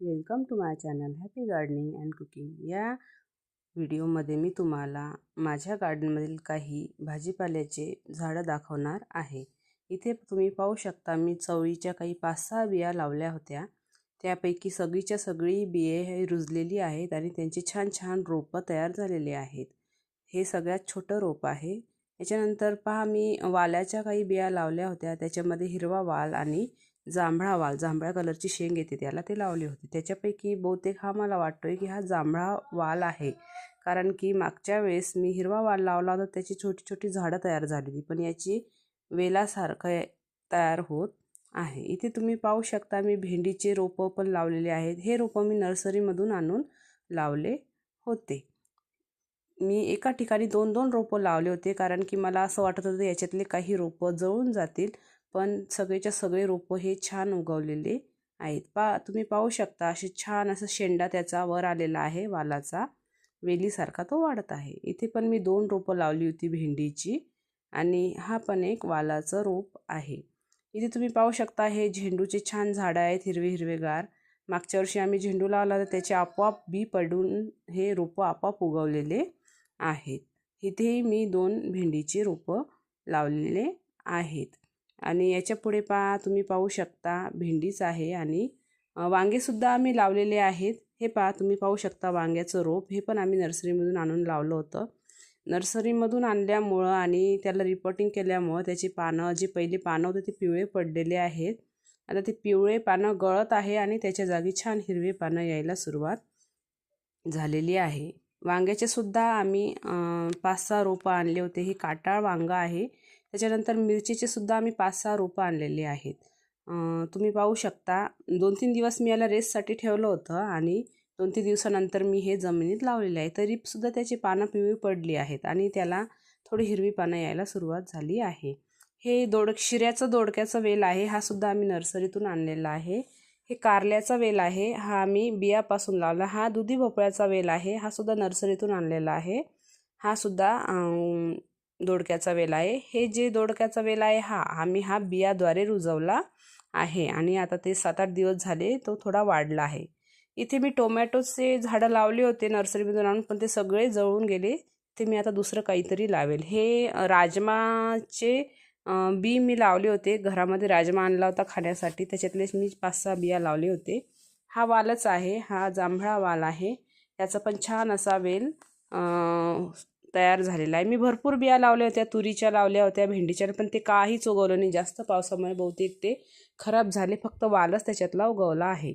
Welcome to my channel happy gardening and cooking. या व्हिडिओमध्ये मी तुम्हाला माझ्या गार्डनमधील काही भाजीपाल्याचे झाडं दाखवणार आहे. इथे तुम्ही पाहू शकता मी चवळीच्या काही पाच सहा बिया लावल्या होत्या. त्यापैकी सगळीच्या सगळी बिये हे रुजलेली आहेत आणि त्यांची छान छान रोपं तयार झालेली आहेत. हे सगळ्यात छोटं रोप आहे. याच्यानंतर पहा मी वाल्याच्या काही बिया लावल्या होत्या. त्याच्यामध्ये हिरवा वाल आणि जांभळा वाल जांभळ्या कलरची शेंग येते त्याला ते लावले होते. त्याच्यापैकी बहुतेक हा मला वाटतोय की हा जांभळा वाल आहे. कारण की मागच्या वेळेस मी हिरवा वाल लावला होता त्याची छोटी छोटी झाडं तयार झाली होती पण याची वेलासारखं तयार होत आहे. इथे तुम्ही पाहू शकता मी भेंडीचे रोपं पण लावलेले आहेत. हे रोपं मी नर्सरीमधून आणून लावले होते. मी एका ठिकाणी दोन दोन रोपं लावले होते कारण की मला असं वाटत होतं याच्यातले काही रोपं जळून जातील. पण सगळेच्या सगळे रोपं हे छान उगवलेले आहेत. पा तुम्ही पाहू शकता असे छान असं शेंडा त्याचा वर आलेला आहे वालाचा. वेलीसारखा तो वाढत आहे. इथे पण मी दोन रोपं लावली होती भेंडीची आणि हा पण एक वालाचं रोप आहे. इथे तुम्ही पाहू शकता हे झेंडूचे छान झाडं आहेत हिरवे हिरवेगार. मागच्या वर्षी आम्ही झेंडू लावला तर त्याचे आपोआप बी पडून हे रोपं आपोआप उगवलेले आहेत. इथेही मी दोन भेंडीची रोपं लावलेले आहेत. आणि याच्यापुढे पहा तुम्ही पाहू शकता भेंडीच आहे आणि वांगेसुद्धा आम्ही लावलेले आहेत. हे पहा तुम्ही पाहू शकता वांग्याचं रोप. हे पण आम्ही नर्सरीमधून आणून लावलं होतं. नर्सरीमधून आणल्यामुळं आणि त्याला रिपोर्टिंग केल्यामुळं त्याची पानं जी पहिली पानं होते ते पिवळे पडलेले आहेत. आता ते पिवळे पानं गळत आहे आणि त्याच्या जागी छान हिरवी पानं यायला सुरुवात झालेली आहे. वांग्याचे सुद्धा आम्ही पाच सहा रोपं आणले होते. हे काटाळ वांगं आहे. त्याच्यानंतर मिरचीचे सुद्धा आम्ही पाच सहा रोपं आणलेले आहेत. तुम्ही पाहू शकता दोन तीन दिवस मी याला रेससाठी ठेवलं होतं आणि दोन तीन दिवसानंतर मी हे जमिनीत लावलेले आहे. तरीसुद्धा त्याची पानं पिवळी पडली आहेत आणि त्याला थोडी हिरवी पानं यायला सुरुवात झाली आहे. हे दोड शिऱ्याचं दोडक्याचं वेल आहे. हा सुद्धा आम्ही नर्सरीतून आणलेला आहे. हे कारल्याचा वेल आहे. हा आम्ही बियापासून लावला. हा दुधी भोपळ्याचा वेल आहे. हा सुद्धा नर्सरीतून आणलेला आहे. हा सुद्धा दोडक्याचा वेल आहे. हे जे दोडक्याचा वेल आहे हा आम्ही हा बियाद्वारे रुजवला आहे आणि आता ते सात आठ दिवस झाले तो थोडा वाढला आहे. इथे मी टोमॅटोचे झाडं लावले होते नर्सरीमधून आणून पण ते सगळे जळून गेले. ते मी आता दुसरं काहीतरी लावेल. हे राजमाचे बी मी लावले होते. घरामध्ये राजमा आणला होता खाण्यासाठी. त्याच्यातलेच मी पाच सहा बिया लावले होते. हा वालच आहे. हा जांभळा वाल आहे. याचा पण छान असा वेल तयार झालेला आहे. मी भरपूर बिया लावल्या होत्या. तुरीच्या लावल्या होत्या. भेंडीच्या पण ते काहीच उगवलं नाही. जास्त पावसामुळे बहुतेक ते खराब झाले. फक्त वालच त्याच्यातला उगवला आहे.